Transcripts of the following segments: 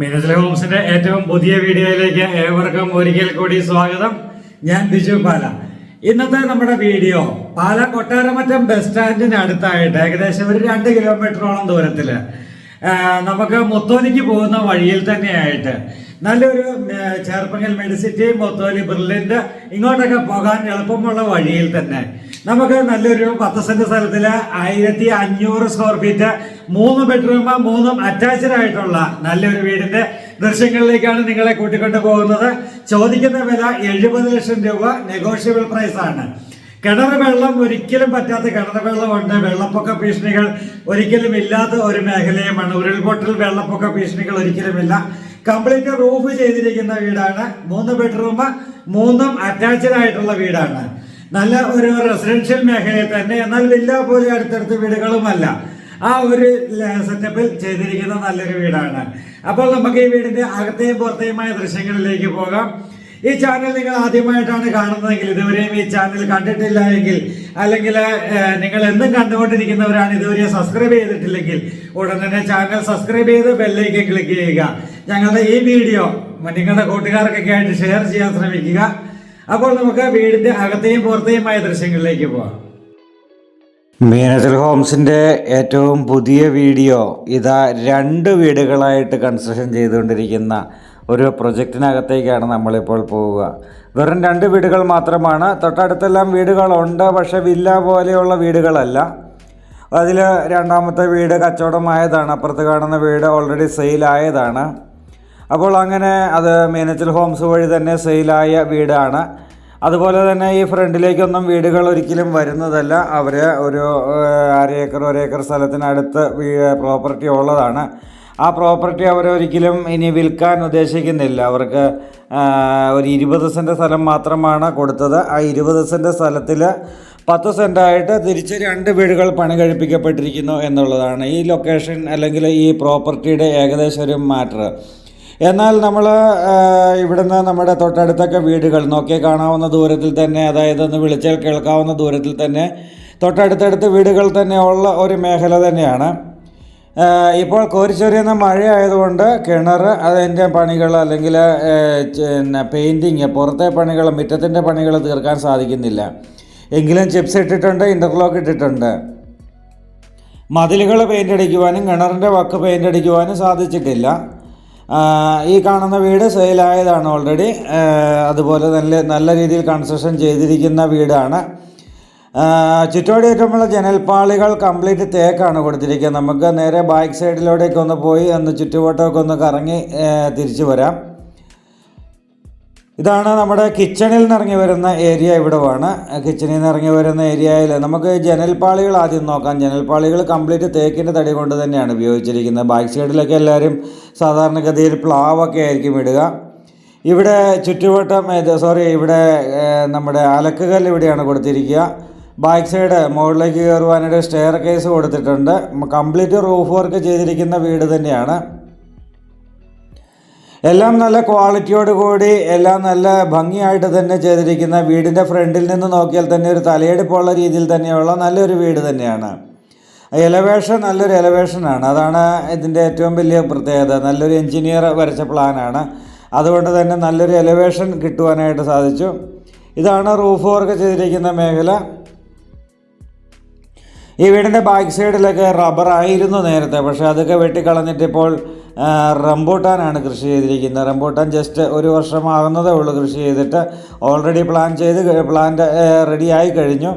മീനസിലെ ഹോംസിന്റെ ഏറ്റവും പുതിയ വീഡിയോയിലേക്ക് ഏവർക്കും ഒരിക്കൽ കൂടി സ്വാഗതം. ഞാൻ ബിജു പാല. ഇന്നത്തെ നമ്മുടെ വീഡിയോ പാല കൊട്ടാരമറ്റം ബസ് സ്റ്റാൻഡിന് അടുത്തായിട്ട് ഏകദേശം ഒരു രണ്ട് കിലോമീറ്ററോളം ദൂരത്തിൽ. നമുക്ക് മുത്തോലിക്ക് പോകുന്ന വഴിയിൽ തന്നെയായിട്ട് നല്ലൊരു ചേർപ്പങ്കൽ മെഡിസിറ്റി മുത്തോലി ബ്രില്ലിന്റെ ഇങ്ങോട്ടൊക്കെ പോകാൻ എളുപ്പമുള്ള വഴിയിൽ തന്നെ നമുക്ക് നല്ലൊരു പത്ത് സെന്റ് സ്ഥലത്തിൽ ആയിരത്തി അഞ്ഞൂറ് സ്ക്വയർ ഫീറ്റ് മൂന്ന് ബെഡ്റൂം മൂന്നും അറ്റാച്ച്ഡ് ആയിട്ടുള്ള നല്ലൊരു വീടിന്റെ ദൃശ്യങ്ങളിലേക്കാണ് നിങ്ങളെ കൂട്ടിക്കൊണ്ടു പോകുന്നത്. ചോദിക്കുന്ന വില എഴുപത് ലക്ഷം രൂപ നെഗോഷ്യബിൾ പ്രൈസ് ആണ്. കിണർ വെള്ളം ഒരിക്കലും പറ്റാത്ത കിണർ വെള്ളമുണ്ട്. വെള്ളപ്പൊക്ക ഭീഷണികൾ ഒരിക്കലും ഇല്ലാത്ത ഒരു മേഖലയുമാണ്. ഉരുൾപൊട്ടൽ വെള്ളപ്പൊക്ക ഭീഷണികൾ ഒരിക്കലുമില്ല. കംപ്ലീറ്റ് റൂഫ് ചെയ്തിരിക്കുന്ന വീടാണ്. മൂന്ന് ബെഡ്റൂം മൂന്നും അറ്റാച്ച്ഡ് ആയിട്ടുള്ള വീടാണ്. നല്ല ഒരു റെസിഡൻഷ്യൽ മേഖലയിൽ തന്നെ. എന്നാൽ വില്ല പോലെ അടുത്തടുത്ത് വീടുകളുമല്ല. ആ ഒരു സെറ്റപ്പിൽ ചെയ്തിരിക്കുന്ന നല്ലൊരു വീടാണ്. അപ്പോൾ നമുക്ക് ഈ വീടിന്റെ അകത്തെയും പുറത്തെയുമായ ദൃശ്യങ്ങളിലേക്ക് പോകാം. ഈ ചാനൽ നിങ്ങൾ ആദ്യമായിട്ടാണ് കാണുന്നതെങ്കിൽ ഇതുവരെയും ഈ ചാനൽ കണ്ടിട്ടില്ല എങ്കിൽ അല്ലെങ്കിൽ നിങ്ങൾ എന്നും കണ്ടുകൊണ്ടിരിക്കുന്നവരാണ് ഇതുവരെ സബ്സ്ക്രൈബ് ചെയ്തിട്ടില്ലെങ്കിൽ ഉടൻ തന്നെ ചാനൽ സബ്സ്ക്രൈബ് ചെയ്ത് ബെല്ലേക്ക് ക്ലിക്ക് ചെയ്യുക. ഞങ്ങളുടെ ഈ വീഡിയോ നിങ്ങളുടെ കൂട്ടുകാർക്കൊക്കെ ആയിട്ട് ഷെയർ ചെയ്യാൻ ശ്രമിക്കുക. അപ്പോൾ നമുക്ക് വീടിന്റെ അകത്തെയും പുറത്തെയുമായ ദൃശ്യങ്ങളിലേക്ക് പോവാം മീനച്ചൽ ഹോംസിന്റെ ഏറ്റവും പുതിയ വീഡിയോ ഇതാ രണ്ട് വീടുകളായിട്ട് കൺസ്ട്രക്ഷൻ ചെയ്തുകൊണ്ടിരിക്കുന്ന ഒരു പ്രൊജക്റ്റിനകത്തേക്കാണ് നമ്മളിപ്പോൾ പോവുക. വെറും രണ്ട് വീടുകൾ മാത്രമാണ്. തൊട്ടടുത്തെല്ലാം വീടുകളുണ്ട്. പക്ഷെ വില്ല പോലെയുള്ള വീടുകളല്ല. അതിൽ രണ്ടാമത്തെ വീട് കച്ചവടമായതാണ്. അപ്പുറത്ത് കാണുന്ന വീട് ഓൾറെഡി സെയിലായതാണ് അപ്പോൾ അങ്ങനെ അത് മീനച്ചൽ ഹോംസ് വഴി തന്നെ സെയിലായ വീടാണ്. അതുപോലെ തന്നെ ഈ ഫ്രണ്ടിലേക്കൊന്നും വീടുകൾ ഒരിക്കലും വരുന്നതല്ല. അവർ ഒരു അര ഏക്കർ ഒരേക്കർ സ്ഥലത്തിനടുത്ത് പ്രോപ്പർട്ടി ഉള്ളതാണ്. ആ പ്രോപ്പർട്ടി അവരൊരിക്കലും ഇനി വിൽക്കാൻ ഉദ്ദേശിക്കുന്നില്ല. അവർക്ക് ഒരു ഇരുപത് സെന്റ് സ്ഥലം മാത്രമാണ് കൊടുത്തത്. ആ ഇരുപത് സെന്റ് സ്ഥലത്തിൽ പത്ത് സെന്റായിട്ട് തിരിച്ച് രണ്ട് വീടുകൾ പണി കഴിപ്പിക്കപ്പെട്ടിരിക്കുന്നു എന്നുള്ളതാണ് ഈ ലൊക്കേഷൻ അല്ലെങ്കിൽ ഈ പ്രോപ്പർട്ടിയുടെ ഏകദേശം ഒരു മാറ്റർ എന്നാൽ നമ്മൾ ഇവിടുന്ന് നമ്മുടെ തൊട്ടടുത്തൊക്കെ വീടുകൾ നോക്കി കാണാവുന്ന ദൂരത്തിൽ തന്നെ അതായത് ഒന്ന് വിളിച്ചാൽ കേൾക്കാവുന്ന ദൂരത്തിൽ തന്നെ തൊട്ടടുത്തടുത്ത് വീടുകൾ തന്നെ ഉള്ള ഒരു മേഖല തന്നെയാണ്. ഇപ്പോൾ കോരിച്ചൊരിയുന്ന മഴ ആയതുകൊണ്ട് കിണർ അതിന്റെ പണികൾ അല്ലെങ്കിൽ പിന്നെ പെയിന്റിങ് പുറത്തെ പണികൾ മുറ്റത്തിന്റെ പണികൾ തീർക്കാൻ സാധിക്കുന്നില്ല. എങ്കിലും ചിപ്സ് ഇട്ടിട്ടുണ്ട് ഇന്റർലോക്ക് ഇട്ടിട്ടുണ്ട്. മതിലുകൾ പെയിന്റ് അടിക്കുവാനും കിണറിന്റെ വക്ക് പെയിന്റ് അടിക്കുവാനും സാധിച്ചിട്ടില്ല. ഈ കാണുന്ന വീട് സെയിലായതാണ് ഓൾറെഡി അതുപോലെ നല്ല നല്ല രീതിയിൽ കൺസ്ട്രക്ഷൻ ചെയ്തിരിക്കുന്ന വീടാണ്. ചുറ്റോടിയേറ്റമുള്ള ചുറ്റോടി ജനൽപ്പാളികൾ കംപ്ലീറ്റ് തേക്കാണ് കൊടുത്തിരിക്കുന്നത്. നമുക്ക് നേരെ ബാക്ക് സൈഡിലൂടെയൊക്കെ ഒന്ന് പോയി ഒന്ന് ചുറ്റുവട്ടമൊക്കെ ഒന്ന് കറങ്ങി തിരിച്ചു വരാം. ഇതാണ് നമ്മുടെ കിച്ചണിൽ നിന്ന് ഇറങ്ങി വരുന്ന ഏരിയ ഇവിടമാണ് കിച്ചണിൽ നിന്ന് ഇറങ്ങി വരുന്ന ഏരിയയിൽ നമുക്ക് ജനൽപ്പാളികൾ ആദ്യം നോക്കാം. ജനൽപ്പാളികൾ കംപ്ലീറ്റ് തേക്കിന്റെ തടി കൊണ്ട് തന്നെയാണ് ഉപയോഗിച്ചിരിക്കുന്നത്. ബാക്ക് സൈഡിലൊക്കെ എല്ലാവരും സാധാരണഗതിയിൽ പ്ലാവൊക്കെ ആയിരിക്കും ഇടുക. ഇവിടെ ചുറ്റുവട്ടം സോറി ഇവിടെ നമ്മുടെ അലക്കുകല്ല് ഇവിടെയാണ് കൊടുത്തിരിക്കുക. ബാക്ക് സൈഡ് മുകളിലേക്ക് കയറുവാനായിട്ട് സ്റ്റെയർ കേസ് കൊടുത്തിട്ടുണ്ട് കംപ്ലീറ്റ് റൂഫ് വർക്ക് ചെയ്തിരിക്കുന്ന വീട് തന്നെയാണ്. എല്ലാം നല്ല ക്വാളിറ്റിയോട് കൂടി എല്ലാം നല്ല ഭംഗിയായിട്ട് തന്നെ ചെയ്തിരിക്കുന്ന വീടിന്റെ ഫ്രണ്ടിൽ നിന്ന് നോക്കിയാൽ തന്നെ ഒരു തലയെടുപ്പുള്ള രീതിയിൽ തന്നെയുള്ള നല്ലൊരു വീട് തന്നെയാണ്. എലവേഷൻ നല്ലൊരു എലവേഷനാണ് അതാണ് ഇതിന്റെ ഏറ്റവും വലിയ പ്രത്യേകത. നല്ലൊരു എഞ്ചിനീയർ വരച്ച പ്ലാനാണ് അതുകൊണ്ട് തന്നെ നല്ലൊരു എലവേഷൻ കിട്ടുവാനായിട്ട് സാധിച്ചു. ഇതാണ് റൂഫ് വർക്ക് ചെയ്തിരിക്കുന്ന മേഖല. ഈ വീടിന്റെ ബാക്ക് സൈഡിലൊക്കെ റബ്ബർ ആയിരുന്നു നേരത്തെ പക്ഷേ അതൊക്കെ വെട്ടിക്കളഞ്ഞിട്ട് ഇപ്പോൾ ആ, റംബൂട്ടാനാണ് കൃഷി ചെയ്തിരിക്കുന്നത്. റംബൂട്ടാൻ ജസ്റ്റ് ഒരു വർഷമാകുന്നതേ ഉള്ളൂ കൃഷി ചെയ്തിട്ട്. ഓൾറെഡി പ്ലാൻ ചെയ്ത് പ്ലാന്റ് റെഡി ആയി കഴിഞ്ഞു.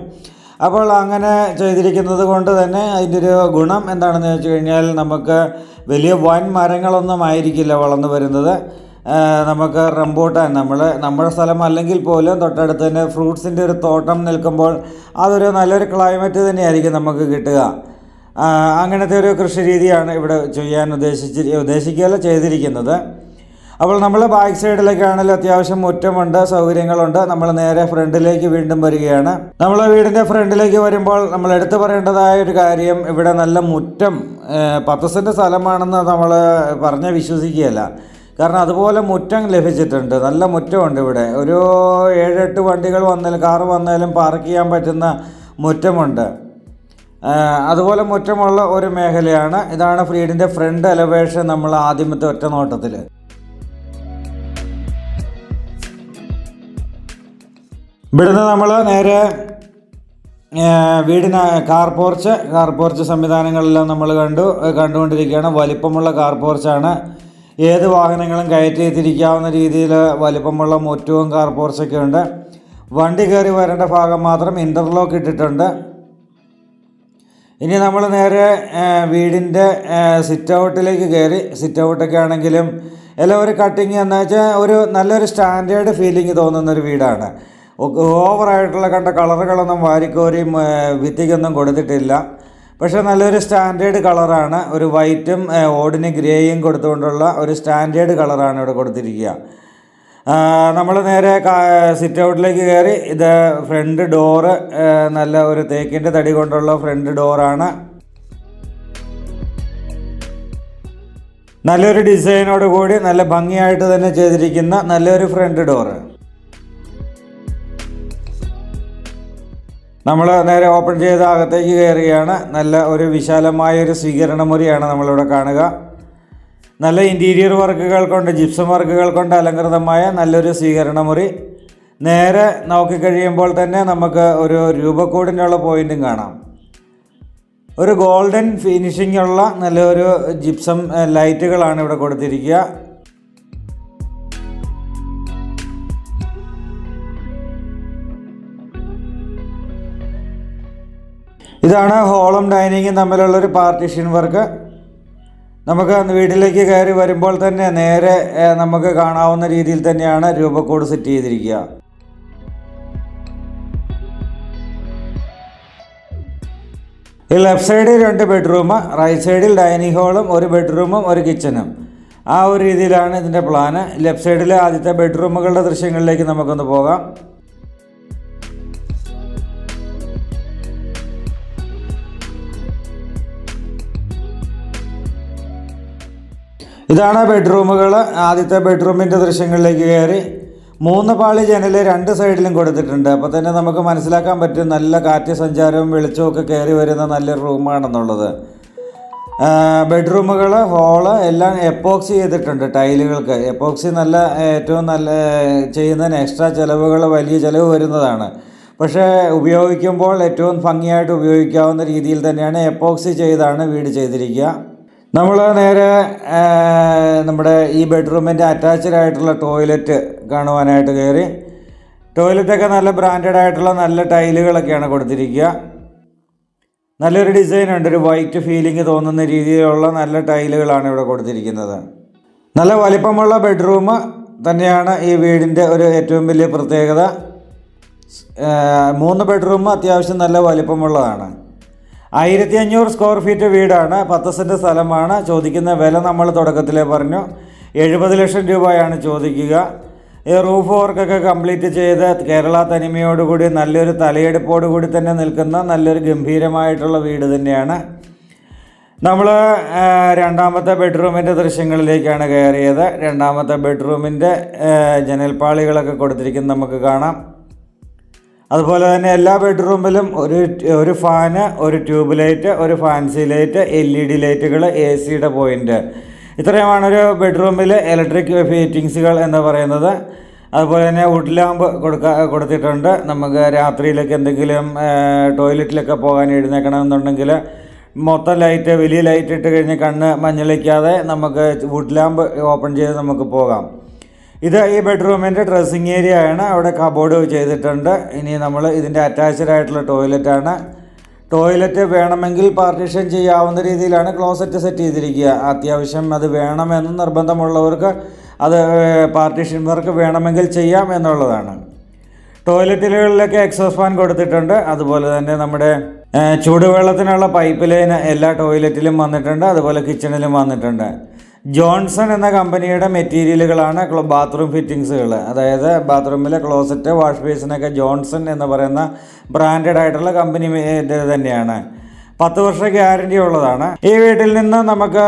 അപ്പോൾ അങ്ങനെ ചെയ്തിരിക്കുന്നത് കൊണ്ട് തന്നെ അതിന്റെ ഒരു ഗുണം എന്താണെന്ന് വെച്ച് കഴിഞ്ഞാൽ നമുക്ക് വലിയ വൻ മരങ്ങളൊന്നും ആയിരിക്കില്ല വളർന്നു വരുന്നത്. നമുക്ക് റംബൂട്ടാൻ നമ്മൾ നമ്മുടെ സ്ഥലം അല്ലെങ്കിൽ പോലും തൊട്ടടുത്ത് തന്നെ ഫ്രൂട്ട്സിന്റെ ഒരു തോട്ടം നിൽക്കുമ്പോൾ അതൊരു നല്ലൊരു ക്ലൈമറ്റ് തന്നെയായിരിക്കും നമുക്ക് കിട്ടുക. അങ്ങനത്തെ ഒരു കൃഷി രീതിയാണ് ഇവിടെ ചെയ്യാൻ ഉദ്ദേശിച്ച് ഉദ്ദേശിക്കുകയല്ല ചെയ്തിരിക്കുന്നത്. അപ്പോൾ നമ്മൾ ബാക്ക് സൈഡിലേക്കാണെങ്കിൽ അത്യാവശ്യം മുറ്റമുണ്ട് സൗകര്യങ്ങളുണ്ട്. നമ്മൾ നേരെ ഫ്രണ്ടിലേക്ക് വീണ്ടും വരികയാണ്. നമ്മൾ വീടിന്റെ ഫ്രണ്ടിലേക്ക് വരുമ്പോൾ നമ്മൾ എടുത്തു പറയേണ്ടതായ ഒരു കാര്യം ഇവിടെ നല്ല മുറ്റം പത്ത് സെന്റ് സ്ഥലമാണെന്ന് നമ്മൾ പറഞ്ഞ് വിശ്വസിക്കുകയല്ല. കാരണം അതുപോലെ മുറ്റം ലഭിച്ചിട്ടുണ്ട് നല്ല മുറ്റമുണ്ട് ഇവിടെ. ഒരു ഏഴെട്ട് വണ്ടികൾ വന്നാലും കാറ് വന്നാലും പാർക്ക് ചെയ്യാൻ പറ്റുന്ന മുറ്റമുണ്ട്. അതുപോലെ മുറ്റമുള്ള ഒരു മേഖലയാണ്. ഇതാണ് ഫ്രീഡിന്റെ ഫ്രണ്ട് എലവേഷൻ നമ്മൾ ആദ്യമത്തെ ഒറ്റ നോട്ടത്തിൽ ഇവിടുന്ന് നമ്മൾ നേരെ വീടിന് കാർ പോർച്ച് കാർ പോർച്ച് സംവിധാനങ്ങളെല്ലാം നമ്മൾ കണ്ടു കണ്ടുകൊണ്ടിരിക്കുകയാണ്. വലിപ്പമുള്ള കാർ പോർച്ചാണ് ഏത് വാഹനങ്ങളും കയറ്റി എത്തിരിക്കാവുന്ന രീതിയിൽ വലിപ്പമുള്ള മുറ്റവും കാർ പോർച്ചൊക്കെ ഉണ്ട്. വണ്ടി കയറി വരേണ്ട ഭാഗം മാത്രം ഇന്റർലോക്ക് ഇട്ടിട്ടുണ്ട്. ഇനി നമ്മൾ നേരെ വീടിന്റെ സിറ്റ് ഔട്ടിലേക്ക് കയറി. സിറ്റ് ഔട്ടൊക്കെ ആണെങ്കിലും എല്ലാം ഒരു കട്ടിങ് എന്ന് വെച്ചാൽ ഒരു നല്ലൊരു സ്റ്റാൻഡേർഡ് ഫീലിംഗ് തോന്നുന്ന ഒരു വീടാണ് ഓവറായിട്ടുള്ള കണ്ട കളറുകളൊന്നും വാരിക്കോരിയും വിത്തിക്കൊന്നും കൊടുത്തിട്ടില്ല. പക്ഷേ നല്ലൊരു സ്റ്റാൻഡേർഡ് കളറാണ് ഒരു വൈറ്റും ഓടിന് ഗ്രേയും കൊടുത്തുകൊണ്ടുള്ള ഒരു സ്റ്റാൻഡേർഡ് കളറാണ് ഇവിടെ കൊടുത്തിരിക്കുക. നമ്മൾ നേരെ സിറ്റ് ഔട്ടിലേക്ക് കയറി ഇത് ഫ്രണ്ട് ഡോറ് നല്ല ഒരു തേക്കിന്റെ തടി കൊണ്ടുള്ള ഫ്രണ്ട് ഡോറാണ് നല്ലൊരു ഡിസൈനോട് കൂടി നല്ല ഭംഗിയായിട്ട് തന്നെ ചെയ്തിരിക്കുന്ന നല്ലൊരു ഫ്രണ്ട് ഡോറ് നമ്മൾ നേരെ ഓപ്പൺ ചെയ്ത അകത്തേക്ക് കയറുകയാണ് നല്ല ഒരു വിശാലമായ ഒരു സ്വീകരണ മുറിയാണ് നമ്മളിവിടെ കാണുക. നല്ല ഇന്റീരിയർ വർക്കുകൾ കൊണ്ട് ജിപ്സം വർക്കുകൾ കൊണ്ട് അലങ്കൃതമായ നല്ലൊരു സ്വീകരണമുറി. നേരെ നോക്കിക്കഴിയുമ്പോൾ തന്നെ നമുക്ക് ഒരു രൂപക്കൂടിനുള്ള പോയിന്റും കാണാം. ഒരു ഗോൾഡൻ ഫിനിഷിംഗ് ഉള്ള നല്ലൊരു ജിപ്സം ലൈറ്റുകളാണ് ഇവിടെ കൊടുത്തിരിക്കുക. ഇതാണ് ഹോളും ഡൈനിങ്ങും തമ്മിലുള്ളൊരു പാർട്ടീഷൻ വർക്ക്. നമുക്ക് വീട്ടിലേക്ക് കയറി വരുമ്പോൾ തന്നെ നേരെ നമുക്ക് കാണാവുന്ന രീതിയിൽ തന്നെയാണ് രൂപക്കോട് സെറ്റ് ചെയ്തിരിക്കുക. ഈ ലെഫ്റ്റ് സൈഡിൽ രണ്ട് ബെഡ്റൂം റൈറ്റ് സൈഡിൽ ഡൈനിങ് ഹാളും ഒരു ബെഡ്റൂമും ഒരു കിച്ചനും ആ ഒരു രീതിയിലാണ് ഇതിന്റെ പ്ലാന്. ലെഫ്റ്റ് സൈഡിലെ ആദ്യത്തെ ബെഡ്റൂമുകളുടെ ദൃശ്യങ്ങളിലേക്ക് നമുക്കൊന്ന് പോകാം. ഇതാണ് ബെഡ്റൂമുകൾ ആദ്യത്തെ ബെഡ്റൂമിന്റെ ദൃശ്യങ്ങളിലേക്ക് കയറി. മൂന്ന് പാളി ജനൽ രണ്ട് സൈഡിലും കൊടുത്തിട്ടുണ്ട്. അപ്പോൾ തന്നെ നമുക്ക് മനസ്സിലാക്കാൻ പറ്റും നല്ല കാറ്റ് സഞ്ചാരവും വെളിച്ചവും ഒക്കെ കയറി വരുന്ന നല്ലൊരു റൂമാണെന്നുള്ളത്. ബെഡ്റൂമുകൾ ഹോൾ എല്ലാം എപ്പോക്സി ചെയ്തിട്ടുണ്ട് ടൈലുകൾക്ക്. എപ്പോക്സി നല്ല ഏറ്റവും നല്ല ചെയ്യുന്നതിന് എക്സ്ട്രാ ചിലവുകൾ വലിയ ചിലവ് വരുന്നതാണ്. പക്ഷേ ഉപയോഗിക്കുമ്പോൾ ഏറ്റവും ഭംഗിയായിട്ട് ഉപയോഗിക്കാവുന്ന രീതിയിൽ തന്നെയാണ് എപ്പോക്സി ചെയ്താണ് വീട് ചെയ്തിരിക്കുക. നമ്മൾ നേരെ നമ്മുടെ ഈ ബെഡ്റൂമിന്റെ അറ്റാച്ച്ഡ് ആയിട്ടുള്ള ടോയ്ലറ്റ് കാണുവാനായിട്ട് കയറി ടോയ്ലറ്റൊക്കെ നല്ല ബ്രാൻഡഡ് ആയിട്ടുള്ള നല്ല ടൈലുകളൊക്കെയാണ് കൊടുത്തിരിക്കുക. നല്ലൊരു ഡിസൈൻ ഉണ്ട്. ഒരു വൈറ്റ് ഫീലിംഗ് തോന്നുന്ന രീതിയിലുള്ള നല്ല ടൈലുകളാണ് ഇവിടെ കൊടുത്തിരിക്കുന്നത്. നല്ല വലിപ്പമുള്ള ബെഡ്റൂം തന്നെയാണ് ഈ വീടിന്റെ ഒരു ഏറ്റവും വലിയ പ്രത്യേകത. മൂന്ന് ബെഡ്റൂം അത്യാവശ്യം നല്ല വലിപ്പമുള്ളതാണ്. ആയിരത്തി അഞ്ഞൂറ് സ്ക്വയർ ഫീറ്റ് വീടാണ്. പത്ത് സെന്റ് സ്ഥലമാണ്. ചോദിക്കുന്ന വില നമ്മൾ തുടക്കത്തിലേ പറഞ്ഞു. എഴുപത് ലക്ഷം രൂപയാണ് ചോദിക്കുക. ഈ റൂഫ് വർക്കൊക്കെ കംപ്ലീറ്റ് ചെയ്ത് കേരള തനിമയോടുകൂടി നല്ലൊരു തലയെടുപ്പോടുകൂടി തന്നെ നിൽക്കുന്ന നല്ലൊരു ഗംഭീരമായിട്ടുള്ള വീട് തന്നെയാണ്. നമ്മൾ രണ്ടാമത്തെ ബെഡ്റൂമിന്റെ ദൃശ്യങ്ങളിലേക്കാണ് കയറിയത്. രണ്ടാമത്തെ ബെഡ്റൂമിന്റെ ജനൽപ്പാളികളൊക്കെ കൊടുത്തിരിക്കുന്നത് നമുക്ക് കാണാം. അതുപോലെ തന്നെ എല്ലാ ബെഡ്റൂമിലും ഒരു ഒരു ഫാന് ഒരു ട്യൂബ് ലൈറ്റ് ഒരു fancy light L E D ലൈറ്റുകൾ എ സിയുടെ പോയിന്റ് ഇത്രയുമാണ് ഒരു ബെഡ്റൂമിൽ ഇലക്ട്രിക് ഫീറ്റിങ്സുകൾ എന്ന് പറയുന്നത്. അതുപോലെ തന്നെ വുഡ് ലാമ്പ് കൊടുക്ക കൊടുത്തിട്ടുണ്ട്. നമുക്ക് രാത്രിയിലൊക്കെ എന്തെങ്കിലും ടോയ്ലറ്റിലൊക്കെ പോകാൻ എഴുന്നേക്കണമെന്നുണ്ടെങ്കിൽ മൊത്തം ലൈറ്റ് വലിയ ലൈറ്റ് ഇട്ട് കഴിഞ്ഞ് കണ്ണ് മഞ്ഞളിക്കാതെ നമുക്ക് വുഡ് ലാമ്പ് ഓപ്പൺ ചെയ്ത് നമുക്ക് പോകാം. ഇത് ഈ ബെഡ്റൂമിന്റെ ഡ്രസ്സിങ് ഏരിയ ആണ്. അവിടെ കബോർഡ് ചെയ്തിട്ടുണ്ട്. ഇനി നമ്മൾ ഇതിന്റെ അറ്റാച്ച്ഡ് ആയിട്ടുള്ള ടോയ്ലറ്റാണ് ടോയ്ലറ്റ് വേണമെങ്കിൽ പാർട്ടീഷൻ ചെയ്യാവുന്ന രീതിയിലാണ് ക്ലോസറ്റ് സെറ്റ് ചെയ്തിരിക്കുക. അത്യാവശ്യം അത് വേണമെന്ന് നിർബന്ധമുള്ളവർക്ക് അത് പാർട്ടീഷൻ വർക്ക് വേണമെങ്കിൽ ചെയ്യാം എന്നുള്ളതാണ്. ടോയ്ലറ്റുകളിലൊക്കെ എക്സോസ് ഫാൻ കൊടുത്തിട്ടുണ്ട്. അതുപോലെ തന്നെ നമ്മുടെ ചൂടുവെള്ളത്തിനുള്ള പൈപ്പ് ലൈൻ എല്ലാ ടോയ്ലറ്റിലും വന്നിട്ടുണ്ട്. അതുപോലെ കിച്ചണിലും വന്നിട്ടുണ്ട്. ജോൺസൺ എന്ന കമ്പനിയുടെ മെറ്റീരിയലുകളാണ് ബാത്റൂം ഫിറ്റിങ്സുകൾ അതായത് ബാത്റൂമിലെ ക്ലോസറ്റ് വാഷ് ബേസിനൊക്കെ ജോൺസൺ എന്ന് പറയുന്ന ബ്രാൻഡഡ് ആയിട്ടുള്ള കമ്പനി തന്നെയാണ്. പത്ത് വർഷ ഗ്യാരണ്ടി ഉള്ളതാണ്. ഈ വീട്ടിൽ നിന്ന് നമുക്ക്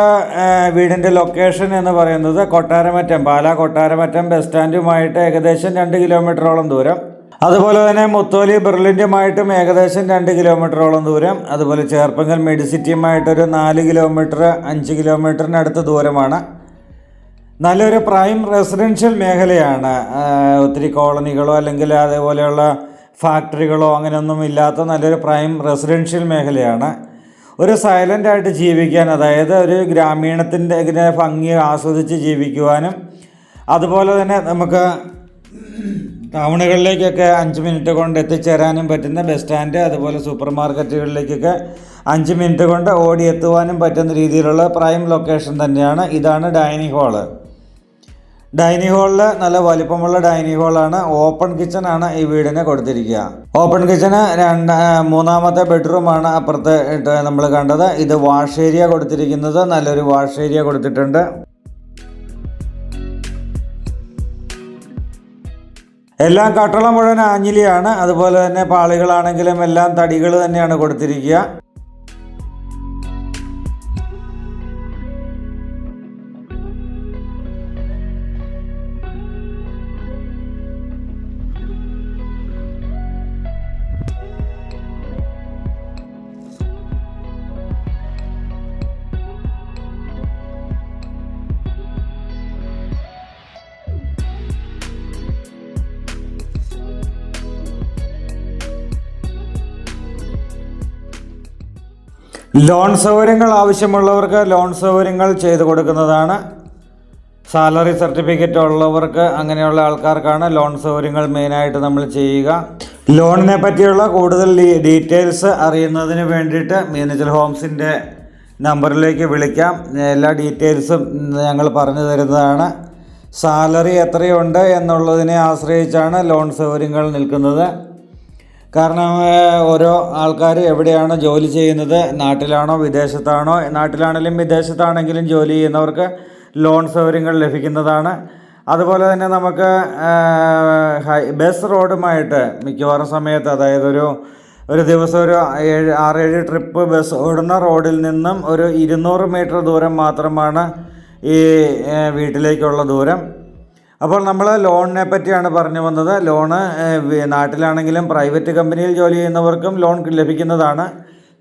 വീടിന്റെ ലൊക്കേഷൻ എന്ന് പറയുന്നത് കൊട്ടാരമറ്റം പാലാ കൊട്ടാരമറ്റം ബസ് സ്റ്റാൻഡുമായിട്ട് ഏകദേശം രണ്ട് കിലോമീറ്ററോളം ദൂരം. അതുപോലെ തന്നെ മുത്തോലി ബെർലിന്റുമായിട്ടും ഏകദേശം രണ്ട് കിലോമീറ്ററോളം ദൂരം. അതുപോലെ ചേർപ്പങ്കൽ മെഡിസിറ്റിയുമായിട്ടൊരു നാല് കിലോമീറ്റർ അഞ്ച് കിലോമീറ്ററിനടുത്ത് ദൂരമാണ്. നല്ലൊരു പ്രൈം റെസിഡൻഷ്യൽ മേഖലയാണ്. ഒത്തിരി കോളനികളോ അല്ലെങ്കിൽ അതേപോലെയുള്ള ഫാക്ടറികളോ അങ്ങനെയൊന്നും ഇല്ലാത്ത നല്ലൊരു പ്രൈം റെസിഡൻഷ്യൽ മേഖലയാണ്. ഒരു സൈലന്റ് ആയിട്ട് ജീവിക്കാൻ അതായത് ഒരു ഗ്രാമീണത്തിന്റെ ഭംഗി ആസ്വദിച്ച് ജീവിക്കുവാനും അതുപോലെ തന്നെ നമുക്ക് ടൗണുകളിലേക്കൊക്കെ അഞ്ച് മിനിറ്റ് കൊണ്ട് എത്തിച്ചേരാനും പറ്റുന്ന ബസ് സ്റ്റാൻഡ് അതുപോലെ സൂപ്പർ മാർക്കറ്റുകളിലേക്കൊക്കെ അഞ്ച് മിനിറ്റ് കൊണ്ട് ഓടി എത്തുവാനും പറ്റുന്ന രീതിയിലുള്ള പ്രൈം ലൊക്കേഷൻ തന്നെയാണ്. ഇതാണ് ഡൈനിങ് ഹാൾ. ഡൈനിങ് ഹാളിൽ നല്ല വലിപ്പമുള്ള ഡൈനിങ് ഹാളാണ്. ഓപ്പൺ കിച്ചൺ ആണ് ഈ വീടിന് കൊടുത്തിരിക്കുക. ഓപ്പൺ കിച്ചണ് രണ്ട് മൂന്നാമത്തെ ബെഡ്റൂമാണ് അപ്പുറത്ത് നമ്മൾ കണ്ടത്. ഇത് വാഷ് ഏരിയ കൊടുത്തിരിക്കുന്നത്. നല്ലൊരു വാഷ് ഏരിയ കൊടുത്തിട്ടുണ്ട്. എല്ലാം കട്ടള മുഴുവൻ ആഞ്ഞിലിയാണ്. അതുപോലെ തന്നെ പാളികളാണെങ്കിലും എല്ലാം തടികൾ തന്നെയാണ് കൊടുത്തിരിക്കുക. ലോൺ സൗകര്യങ്ങൾ ആവശ്യമുള്ളവർക്ക് ലോൺ സൗകര്യങ്ങൾ ചെയ്തു കൊടുക്കുന്നതാണ്. സാലറി സർട്ടിഫിക്കറ്റ് ഉള്ളവർക്ക് അങ്ങനെയുള്ള ആൾക്കാർക്കാണ് ലോൺ സൗകര്യങ്ങൾ മെയിനായിട്ട് നമ്മൾ ചെയ്യുക. ലോണിനെ പറ്റിയുള്ള കൂടുതൽ ഡീറ്റെയിൽസ് അറിയുന്നതിന് വേണ്ടിയിട്ട് മീനച്ചൽ ഹോംസിന്റെ നമ്പറിലേക്ക് വിളിക്കാം. എല്ലാ ഡീറ്റെയിൽസും ഞങ്ങൾ പറഞ്ഞു തരുന്നതാണ്. സാലറി എത്രയുണ്ട് എന്നുള്ളതിനെ ആശ്രയിച്ചാണ് ലോൺ സൗകര്യങ്ങൾ നിൽക്കുന്നത്. കാരണം ഓരോ ആൾക്കാർ എവിടെയാണോ ജോലി ചെയ്യുന്നത് നാട്ടിലാണോ വിദേശത്താണോ നാട്ടിലാണെങ്കിലും വിദേശത്താണെങ്കിലും ജോലി ചെയ്യുന്നവർക്ക് ലോൺ സൗകര്യങ്ങൾ ലഭിക്കുന്നതാണ്. അതുപോലെ തന്നെ നമുക്ക് ഹൈ ബസ് റോഡുമായിട്ട് മിക്കവാറും സമയത്ത് അതായത് ഒരു ഒരു ദിവസം ഒരു ഏഴ് ആറേഴ് ട്രിപ്പ് ബസ് ഓടുന്ന റോഡിൽ നിന്നും ഒരു ഇരുന്നൂറ് മീറ്റർ ദൂരം മാത്രമാണ് ഈ വീട്ടിലേക്കുള്ള ദൂരം. അപ്പോൾ നമ്മൾ ലോണിനെ പറ്റിയാണ് പറഞ്ഞു വന്നത്. ലോണ് നാട്ടിലാണെങ്കിലും പ്രൈവറ്റ് കമ്പനിയിൽ ജോലി ചെയ്യുന്നവർക്കും ലോൺ ലഭിക്കുന്നതാണ്.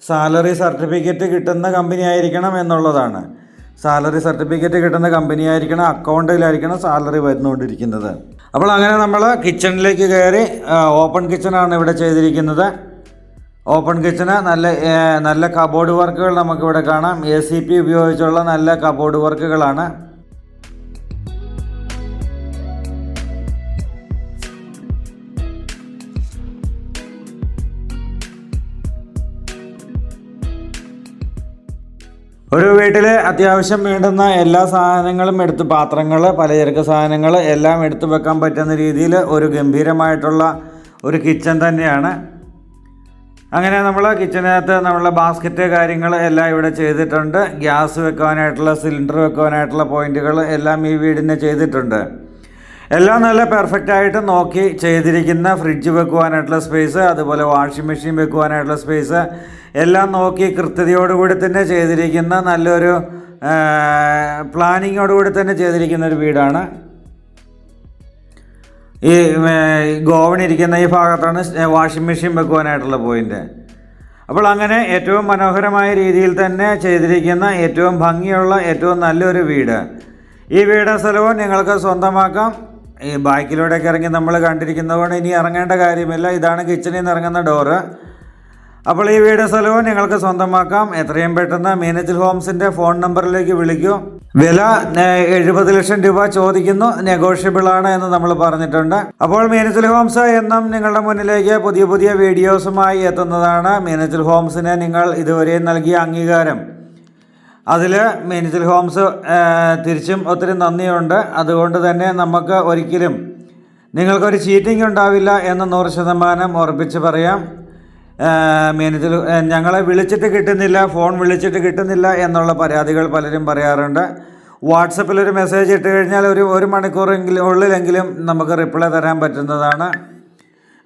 സാലറി സർട്ടിഫിക്കറ്റ് കിട്ടുന്ന കമ്പനി ആയിരിക്കണം എന്നുള്ളതാണ്. സാലറി സർട്ടിഫിക്കറ്റ് കിട്ടുന്ന കമ്പനി ആയിരിക്കണം അക്കൗണ്ടിലായിരിക്കണം സാലറി വരുന്നുകൊണ്ടിരിക്കുന്നത്. അപ്പോൾ അങ്ങനെ നമ്മൾ കിച്ചണിലേക്ക് കയറി ഓപ്പൺ കിച്ചണാണ് ഇവിടെ ചെയ്തിരിക്കുന്നത്. ഓപ്പൺ കിച്ചണ് നല്ല നല്ല കബോർഡ് വർക്കുകൾ നമുക്കിവിടെ കാണാം. എ സി പി ഉപയോഗിച്ചുള്ള നല്ല കബോർഡ് വർക്കുകളാണ്. ഒരു വീട്ടിൽ അത്യാവശ്യം വേണ്ടുന്ന എല്ലാ സാധനങ്ങളും എടുത്ത് പാത്രങ്ങൾ പലചരക്ക് സാധനങ്ങൾ എല്ലാം എടുത്തു വെക്കാൻ പറ്റുന്ന രീതിയിൽ ഒരു ഗംഭീരമായിട്ടുള്ള ഒരു കിച്ചൺ തന്നെയാണ്. അങ്ങനെ നമ്മൾ കിച്ചനകത്ത് നമ്മളെ ബാസ്ക്കറ്റ് കാര്യങ്ങൾ എല്ലാം ഇവിടെ ചെയ്തിട്ടുണ്ട്. ഗ്യാസ് വെക്കാനായിട്ടുള്ള സിലിണ്ടർ വെക്കാനായിട്ടുള്ള പോയിന്റുകൾ എല്ലാം ഈ വീടിന് ചെയ്തിട്ടുണ്ട്. എല്ലാം നല്ല പെർഫെക്റ്റ് ആയിട്ട് നോക്കി ചെയ്തിരിക്കുന്ന ഫ്രിഡ്ജ് വെക്കുവാനായിട്ടുള്ള സ്പേസ് അതുപോലെ വാഷിംഗ് മെഷീൻ വെക്കുവാനായിട്ടുള്ള സ്പേസ് എല്ലാം നോക്കി കൃത്യതയോടുകൂടി തന്നെ ചെയ്തിരിക്കുന്ന നല്ലൊരു പ്ലാനിങ്ങോടുകൂടി തന്നെ ചെയ്തിരിക്കുന്ന ഒരു വീടാണ്. ഈ ഗോവണിരിക്കുന്ന ഈ ഭാഗത്താണ് വാഷിംഗ് മെഷീൻ വെക്കുവാനായിട്ടുള്ള പോയിന്റ് അപ്പോൾ അങ്ങനെ ഏറ്റവും മനോഹരമായ രീതിയിൽ തന്നെ ചെയ്തിരിക്കുന്ന ഏറ്റവും ഭംഗിയുള്ള ഏറ്റവും നല്ലൊരു വീട്. ഈ വീട് സ്ഥലവും നിങ്ങൾക്ക് സ്വന്തമാക്കാം. ഈ ബാക്കിലൂടെയൊക്കെ ഇറങ്ങി നമ്മൾ കണ്ടിരിക്കുന്നതുകൊണ്ട് ഇനി ഇറങ്ങേണ്ട കാര്യമില്ല. ഇതാണ് കിച്ചണിൽ നിന്ന് ഇറങ്ങുന്ന ഡോറ് അപ്പോൾ ഈ വീട് സ്ഥലവും നിങ്ങൾക്ക് സ്വന്തമാക്കാം. എത്രയും പെട്ടെന്ന് മീനച്ചിൽ ഹോംസിന്റെ ഫോൺ നമ്പറിലേക്ക് വിളിക്കൂ. വില എഴുപത് ലക്ഷം രൂപ ചോദിക്കുന്നു. നെഗോഷ്യബിൾ ആണ് എന്ന് നമ്മൾ പറഞ്ഞിട്ടുണ്ട്. അപ്പോൾ മീനച്ചിൽ ഹോംസ് എന്നും നിങ്ങളുടെ മുന്നിലേക്ക് പുതിയ പുതിയ വീഡിയോസുമായി എത്തുന്നതാണ് മീനച്ചിൽ ഹോംസിന് നിങ്ങൾ ഇതുവരെയും നൽകിയ അംഗീകാരം. അതിൽ മിനിച്ചൽ ഹോംസ് തിരിച്ചും ഒത്തിരി നന്ദിയുണ്ട്. അതുകൊണ്ട് തന്നെ നമുക്ക് ഒരിക്കലും നിങ്ങൾക്കൊരു ചീറ്റിംഗ് ഉണ്ടാവില്ല എന്ന് നൂറ് ശതമാനം ഉറപ്പിച്ച് പറയാം. മീനച്ചിൽ ഞങ്ങളെ വിളിച്ചിട്ട് കിട്ടുന്നില്ല ഫോൺ വിളിച്ചിട്ട് കിട്ടുന്നില്ല എന്നുള്ള പരാതികൾ പലരും പറയാറുണ്ട്. വാട്സപ്പിൽ ഒരു മെസ്സേജ് ഇട്ട് കഴിഞ്ഞാൽ ഒരു ഒരു മണിക്കൂറെങ്കിലും ഉള്ളിലെങ്കിലും നമുക്ക് റിപ്ലൈ തരാൻ പറ്റുന്നതാണ്.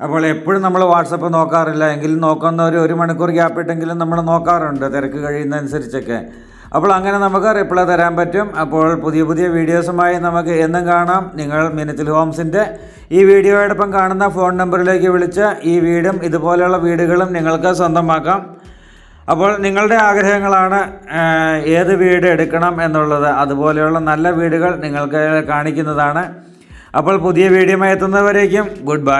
അപ്പോൾ എപ്പോഴും നമ്മൾ വാട്സപ്പ് നോക്കാറില്ല. എങ്കിലും നോക്കുന്ന ഒരു ഒരു മണിക്കൂർ ഗ്യാപ്പ് ഇട്ടെങ്കിലും നമ്മൾ നോക്കാറുണ്ട് തിരക്ക് കഴിയുന്നതനുസരിച്ചൊക്കെ. അപ്പോൾ അങ്ങനെ നമുക്ക് റിപ്ലൈ തരാൻ പറ്റും. അപ്പോൾ പുതിയ പുതിയ വീഡിയോസുമായി നമുക്ക് എന്നും കാണാം. നിങ്ങൾ മിനിത്തിൽ ഹോംസിന്റെ ഈ വീഡിയോയോടൊപ്പം കാണുന്ന ഫോൺ നമ്പറിലേക്ക് വിളിച്ച് ഈ വീടും ഇതുപോലെയുള്ള വീടുകളും നിങ്ങൾക്ക് സ്വന്തമാക്കാം. അപ്പോൾ നിങ്ങളുടെ ആഗ്രഹങ്ങളാണ് ഏത് വീട് എടുക്കണം എന്നുള്ളത്. അതുപോലെയുള്ള നല്ല വീടുകൾ നിങ്ങൾക്ക് കാണിക്കുന്നതാണ്. അപ്പോൾ പുതിയ വീഡിയോ എത്തുന്നവരേക്കും ഗുഡ് ബൈ